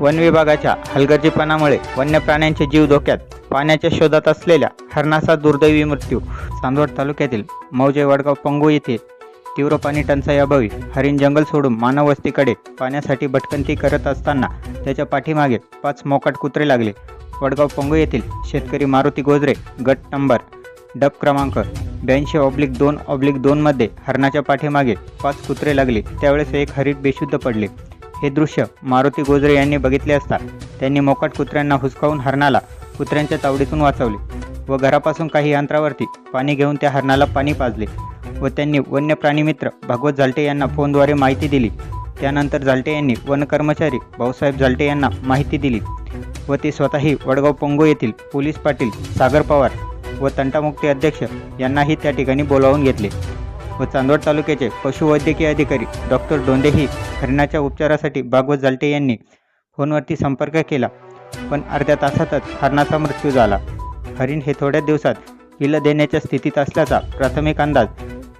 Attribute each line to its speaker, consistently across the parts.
Speaker 1: One विभागाच्या हलगर्जीपणामुळे वन्य प्राण्यांचे जीव धोक्यात पाण्याच्या शोधात असलेल्या हरणाचा दुर्दैवी मृत्यू चांदवड तालुक्यातील मौजे वडगाव पंगू येथे तीव्र पाणी टंचाईअभावी हरिण जंगल सोडून मानववस्तीकडे पाण्यासाठी भटकंती करत असताना त्याच्या पाठीमागे पाच मोकाट कुत्रे लागले. वडगाव पंगू येथील शेतकरी मारुती गोजरे गट नंबर डब क्रमांक ब्याऐंशी ऑब्लिक दोन ऑब्लिक दोनमध्ये हरणाच्या पाठीमागे पाच कुत्रे लागले. त्यावेळेस एक हरिण बेशुद्ध पडले. हे दृश्य मारुती गोजरे यांनी बघितले असता त्यांनी मोकाट कुत्र्यांना हुसकावून हरणाला कुत्र्यांच्या तावडीतून वाचवले व घरापासून काही अंतरावरती पाणी घेऊन त्या हरणाला पाणी पाजले व त्यांनी वन्य प्राणीमित्र भागवत झालटे यांना फोनद्वारे माहिती दिली. त्यानंतर झालटे यांनी वन कर्मचारी भाऊसाहेब झालटे यांना माहिती दिली व ते स्वतःही वडगाव पोंगो येथील पोलीस पाटील सागर पवार व तंटामुक्ती अध्यक्ष यांनाही त्या ठिकाणी बोलावून घेतले. व चांदवड तालुक्याचे पशुवैद्यकीय अधिकारी डॉक्टर डोंदेही हरिणाच्या उपचारासाठी भागवत जालटे यांनी फोनवरती संपर्क केला पण अर्ध्या तासातच हरणाचा मृत्यू झाला. हरिण हे थोड्या दिवसात विलं देण्याच्या स्थितीत असल्याचा प्राथमिक अंदाज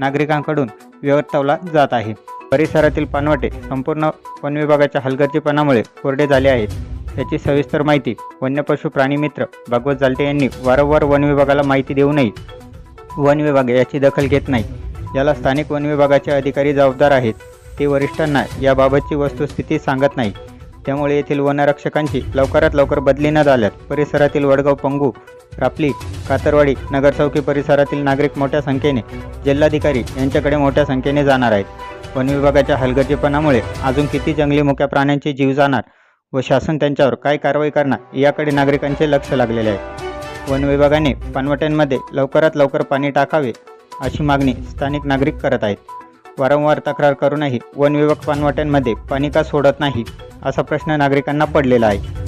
Speaker 1: नागरिकांकडून वर्तवला जात आहे. परिसरातील पानवटे संपूर्ण वन विभागाच्या हलगर्जीपणामुळे कोरडे झाले आहेत. याची सविस्तर माहिती वन्य पशु प्राणीमित्र भागवत जालटे यांनी वारंवार वन विभागाला माहिती देऊनही वन विभाग याची दखल घेत नाही. याला स्थानिक वन विभागाचे अधिकारी जबाबदार आहेत. ते वरिष्ठांना याबाबतची वस्तुस्थिती सांगत नाही त्यामुळे येथील वनरक्षकांची लवकरात लवकर बदली न झाल्यास परिसरातील वडगाव पंगू रापली कातरवाडी नगरचौकी परिसरातील नागरिक मोठ्या संख्येने जिल्हाधिकारी यांच्याकडे मोठ्या संख्येने जाणार आहेत. वन विभागाच्या हलगर्जीपणामुळे अजून किती जंगली मुक्या प्राण्यांचे जीव जाणार व शासन त्यांच्यावर काय कारवाई करणार याकडे नागरिकांचे लक्ष लागलेले आहे. वन विभागाने पानवट्यांमध्ये लवकरात लवकर पाणी टाकावे अशी मागणी स्थानिक नागरिक करत आहेत. वारंवार तक्रार करूनही वन विभाग पानवट्यांमध्ये पाणी का सोडत नाही असा प्रश्न नागरिकांना पडलेला आहे.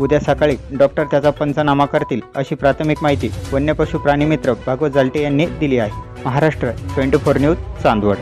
Speaker 1: उद्या सकाळी डॉक्टर त्याचा पंचनामा करतील अशी प्राथमिक माहिती वन्य पशु मित्र भागवत जालटे यांनी दिली आहे. Maharashtra twenty four news Chandwad.